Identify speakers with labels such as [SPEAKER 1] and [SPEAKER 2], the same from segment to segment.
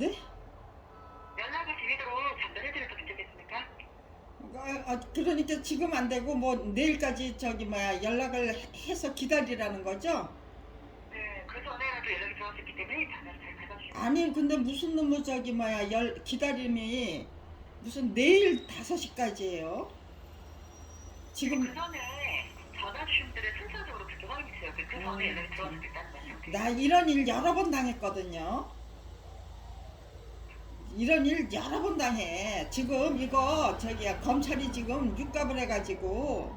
[SPEAKER 1] 네?
[SPEAKER 2] 연락을 드리도록 전달해드려도 괜찮겠습니까?
[SPEAKER 1] 아, 아, 그러니까 지금 안 되고 뭐 내일까지 저기 뭐야 연락을 해- 해서 기다리라는 거죠?
[SPEAKER 2] 네, 그 전에라도 연락이 들어왔었기 때문에 전화를 잘 받아주시고
[SPEAKER 1] 아니 근데 무슨 놈의 저기 뭐야 열 기다림이 무슨 내일 5시까지예요? 지금
[SPEAKER 2] 그 전에 전화 주신 분들의 순서적으로 그렇게 확인해 주세요. 그, 그 전에
[SPEAKER 1] 음,
[SPEAKER 2] 연락이 들어왔을 때 말씀.
[SPEAKER 1] 나 이런 일 여러 번 당했거든요. 이런 일 여러 번 당해. 지금 이거 저기야 검찰이 지금 육갑을 해가지고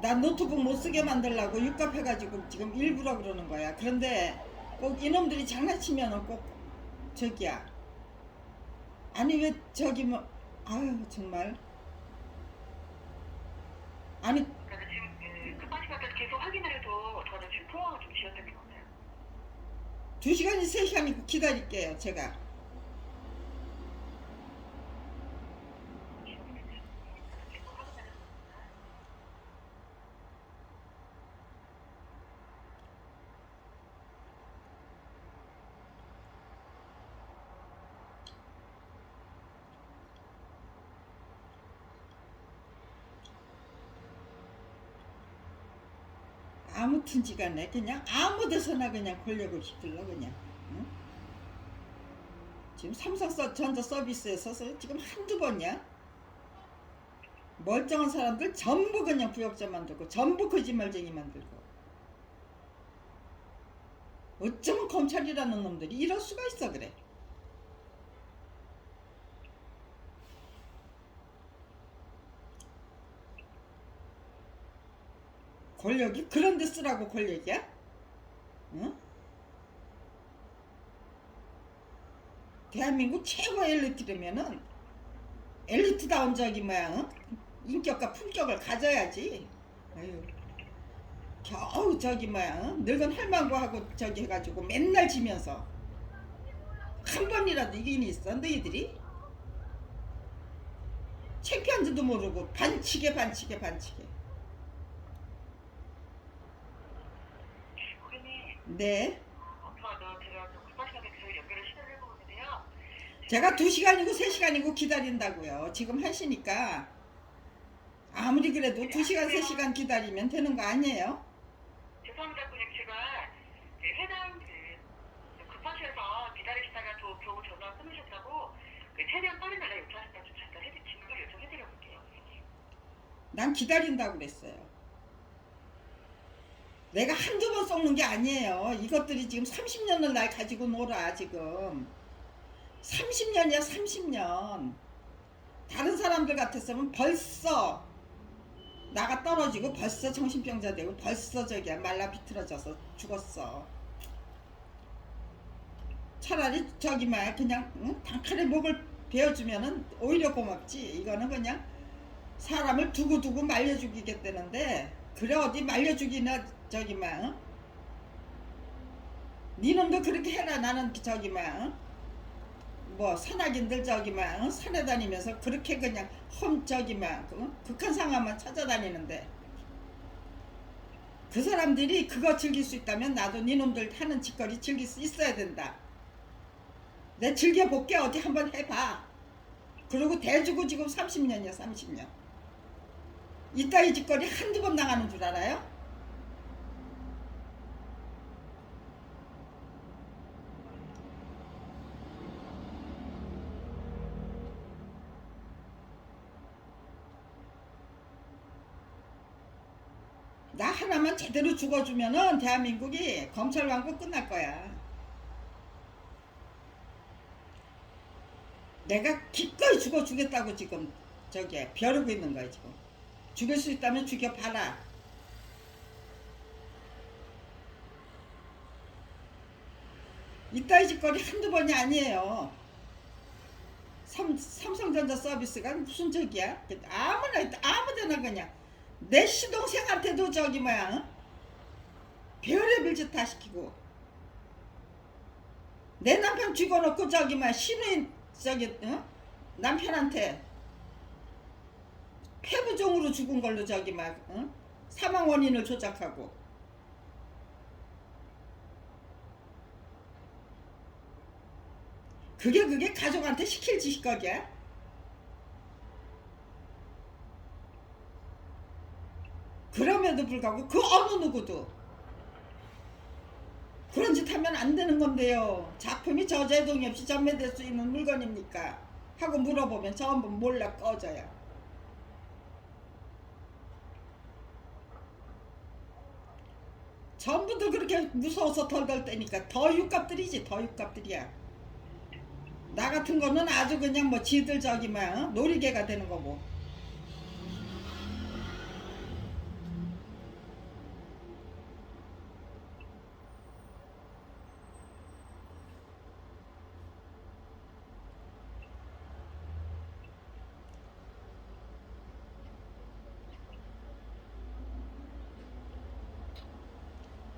[SPEAKER 1] 나 노트북 못 쓰게 만들라고 육갑 해가지고 지금 일부러 그러는 거야. 그런데 꼭 이놈들이 장난치면은 꼭 저기야. 아니 왜 저기 뭐 아유 정말 아니
[SPEAKER 2] 그래서 지금 그 시간 때 계속 확인을 해도 저는 지금 통화가 좀 지연되는 것 같아요.
[SPEAKER 1] 두 시간이 세 시간이 기다릴게요 제가. 아무튼지 간에 그냥 아무 데서나 그냥 권력을 휘둘러 그냥 응? 지금 삼성 서- 전자 서비스에서 지금 한두 번이야. 멀쩡한 사람들 전부 그냥 부역자 만들고 전부 거짓말쟁이 만들고. 어쩌면 검찰이라는 놈들이 이럴 수가 있어 그래 권력이 그런 데 쓰라고 권력이야? 응? 대한민국 최고 엘리트라면은 엘리트다운 저기 뭐야 응? 인격과 품격을 가져야지 아유 겨우 저기 뭐야 응? 늙은 할망구 하고 저기 해가지고 맨날 지면서 한 번이라도 이긴 있어 너희들이 창피한지도 모르고 반칙에 반칙에 반칙에
[SPEAKER 2] 고객님, 네저 제가 좀 급한 시간에 계속 연결을 시도를 해보는데요.
[SPEAKER 1] 제가 두 시간이고 세 시간이고 기다린다고요. 지금 하시니까 아무리 그래도 두 시간 세 시간 기다리면 되는 거 아니에요?
[SPEAKER 2] 죄송합니다, 고객님. 제가 그 해당 그 급하셔서 기다리시다가 또 겨우 전화 끊으셨다고 그 최대한 빠른 연락 요청하셨다고 좀 전달해 드리는 걸 요청해드려 볼게요, 고객님.
[SPEAKER 1] 난 기다린다고 그랬어요. 내가 한두 번 썩는 게 아니에요. 이것들이 지금 30년을 날 가지고 놀아, 지금. 30년이야, 30년. 다른 사람들 같았으면 벌써 나가 떨어지고 벌써 정신병자 되고 벌써 저기야 말라 비틀어져서 죽었어. 차라리 저기 말 그냥 응? 단칼에 목을 베어주면은 오히려 고맙지. 이거는 그냥 사람을 두고두고 말려 죽이겠다는데 그래 어디 말려 죽이나 저기 막 응? 니놈도 그렇게 해라 나는 저기 막뭐 산악인들 저기 막 응? 산에 다니면서 그렇게 그냥 험 저기 막 응? 극한 상황만 찾아다니는데 그 사람들이 그거 즐길 수 있다면 나도 니놈들 하는 짓거리 즐길 수 있어야 된다 내 즐겨볼게 어디 한번 해봐 그리고 대주고 지금 30년이야 30년 이따위 짓거리 한두 번 나가는 줄 알아요? 나 하나만 제대로 죽어주면은 대한민국이 검찰 왕국 끝날 거야. 내가 기꺼이 죽어주겠다고 지금 저기 벼르고 있는 거야 지금. 죽일 수 있다면 죽여봐라. 이따위 짓거리 한두 번이 아니에요. 삼, 삼성전자 서비스가 무슨 저기야? 아무나 아무데나 그냥 내 시동생한테도 저기 뭐야 어? 별의별 짓 다 시키고 내 남편 죽어놓고 저기 뭐야 신우인 저기 어? 남편한테 폐부종으로 죽은 걸로 저기 막 어? 사망 원인을 조작하고 그게 그게 가족한테 시킬 짓거기야? 그럼에도 불구하고 그 어느 누구도 그런 짓 하면 안 되는 건데요. 작품이 저제동이 없이 전매될 수 있는 물건입니까? 하고 물어보면 전부 몰라 꺼져요. 전부도 그렇게 무서워서 덜덜 떼니까 더 육값들이지 더 육값들이야. 나 같은 거는 아주 그냥 뭐 지들 저기만 어? 놀이개가 되는 거고.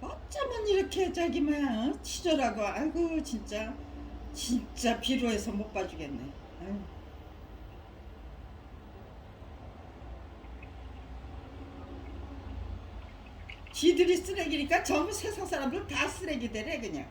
[SPEAKER 1] 어쩌면 이렇게 저기만 어? 치졸하고 아이고 진짜 진짜 비로해서 못 봐주겠네. 아유. 지들이 쓰레기니까 전부 세상 사람들 다 쓰레기들래 그냥.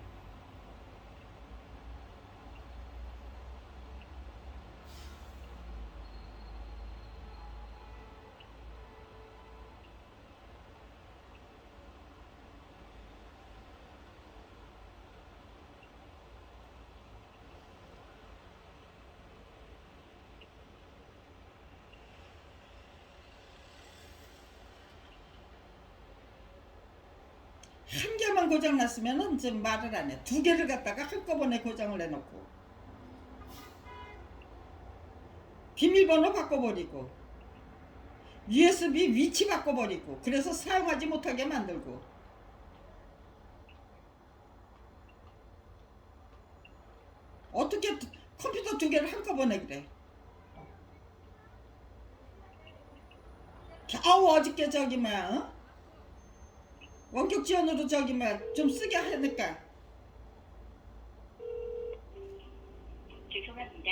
[SPEAKER 1] 한 개만 고장 났으면은 좀 말을 안 해. 두 개를 갖다가 한꺼번에 고장을 해놓고 비밀번호 바꿔버리고 USB 위치 바꿔버리고 그래서 사용하지 못하게 만들고 어떻게 두- 컴퓨터 두 개를 한꺼번에 그래? 겨우 어저께 저기 뭐야 어? 원격 지원으로 저기 뭐좀 쓰게 하니까
[SPEAKER 2] 죄송합니다.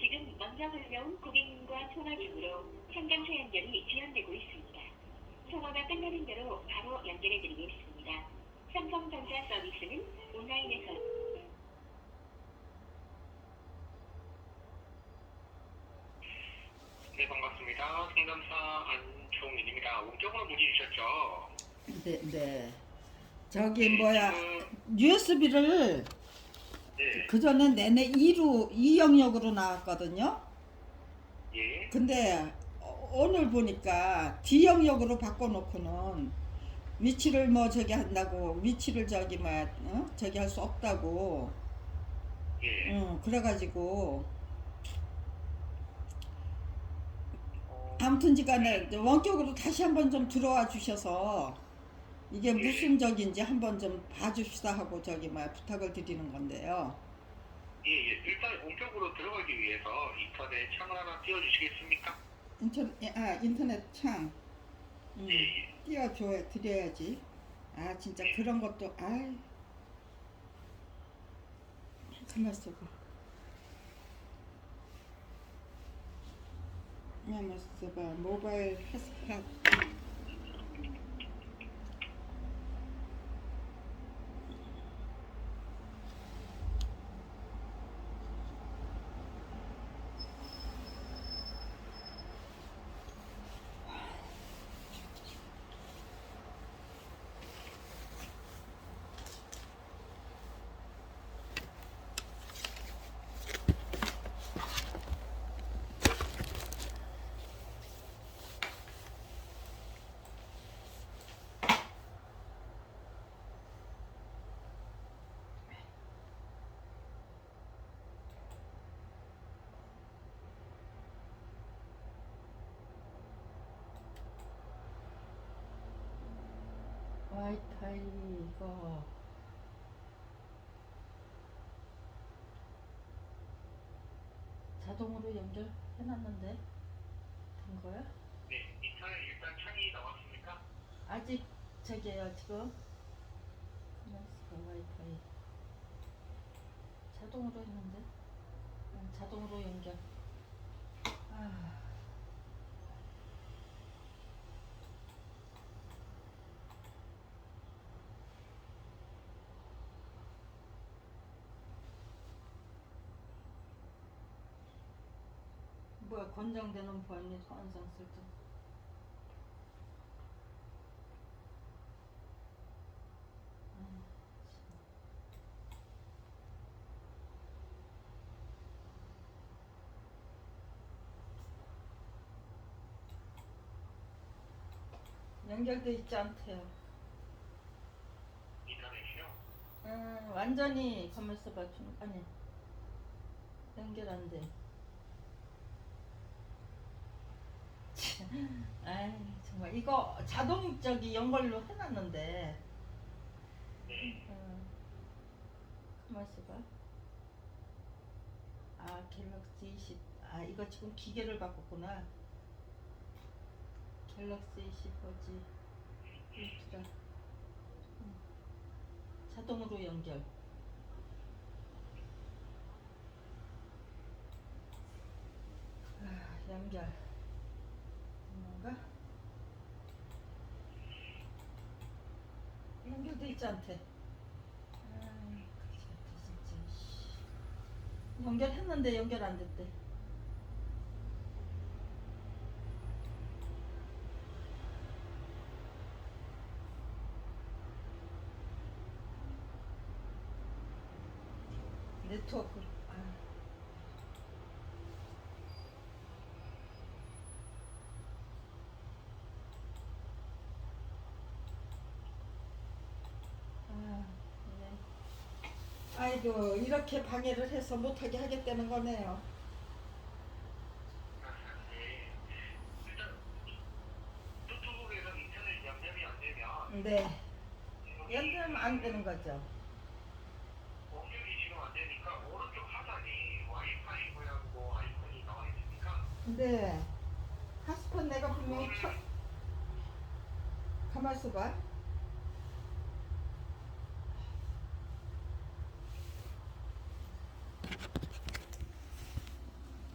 [SPEAKER 2] 지금 먼저 흘려온 고객님과 통화 중으로 상담소 연결이 지연되고 있습니다. 통화가 끝나는 대로 바로 연결해 드리겠습니다. 삼성전자 서비스는 온라인에서
[SPEAKER 3] 네, 반갑습니다. 상담사 안종민입니다. 원격으로 문의 주셨죠?
[SPEAKER 1] 네, 네. 저기 뭐야 USB를
[SPEAKER 3] 네,
[SPEAKER 1] 그 전에 내내 2로 2 영역으로 나왔거든요.
[SPEAKER 3] 예,
[SPEAKER 1] 근데 어- 오늘 보니까 D 영역으로 바꿔놓고는 위치를 뭐 저기 한다고 위치를 저기 뭐 어? 저기 할 수 없다고.
[SPEAKER 3] 예.
[SPEAKER 1] 응, 그래가지고
[SPEAKER 3] 어,
[SPEAKER 1] 아무튼지간에 원격으로 다시 한번 좀 들어와 주셔서 이게
[SPEAKER 3] 네.
[SPEAKER 1] 무슨 적인지 한번 좀 봐줍시다 하고 저기 뭐 부탁을 드리는 건데요.
[SPEAKER 3] 예, 예. 일단 원격으로 들어가기 위해서 인터넷 창을 하나 띄워주시겠습니까?
[SPEAKER 1] 인터넷 아 인터넷 창 음,
[SPEAKER 3] 예, 예.
[SPEAKER 1] 띄워줘 드려야지. 아 진짜 그런 것도 아 가만 있어봐. 가만 있어봐. 모바일 핫스팟. 와이파이 이거 자동으로 연결해놨는데 된 거야?
[SPEAKER 3] 네, 인터넷 일단 창이 나왔습니까?
[SPEAKER 1] 아직 저기요 지금 있어 와이파이 자동으로 했는데 응, 자동으로 연결 아. 뭐야 권장되는 보안이. 아, 참. 연결돼 있지 않대요.
[SPEAKER 3] 인터넷이요?
[SPEAKER 1] 음, 완전히 가만있어 봐. 좀, 아니. 연결 안 돼. 아이, 정말. 이거 자동 저기 연결로 해놨는데.
[SPEAKER 3] 네.
[SPEAKER 1] 음, 가만 있어 봐. 아, 갤럭시 20. 아, 이거 지금 기계를 바꿨구나. 갤럭시 20 어지. 울트라. 음, 자동으로 연결. 아, 연결. 뭔가? 연결돼 있지 않대. 아, 그렇지 않대 진짜. 씨. 연결했는데 연결 안 됐대. 네트워크. 아. 아, 네. 아이고 이렇게 방해를 해서 못하게 하겠다는 거네요.
[SPEAKER 3] 네. 연결이
[SPEAKER 1] 안 되는 거죠.
[SPEAKER 3] 공격이 지금 안 되니까 오른쪽 하단이 와이파이 모양고 아이콘이 나와 있으니까
[SPEAKER 1] 네. 핫스팟 내가 분명히 켜. 가만 있어봐.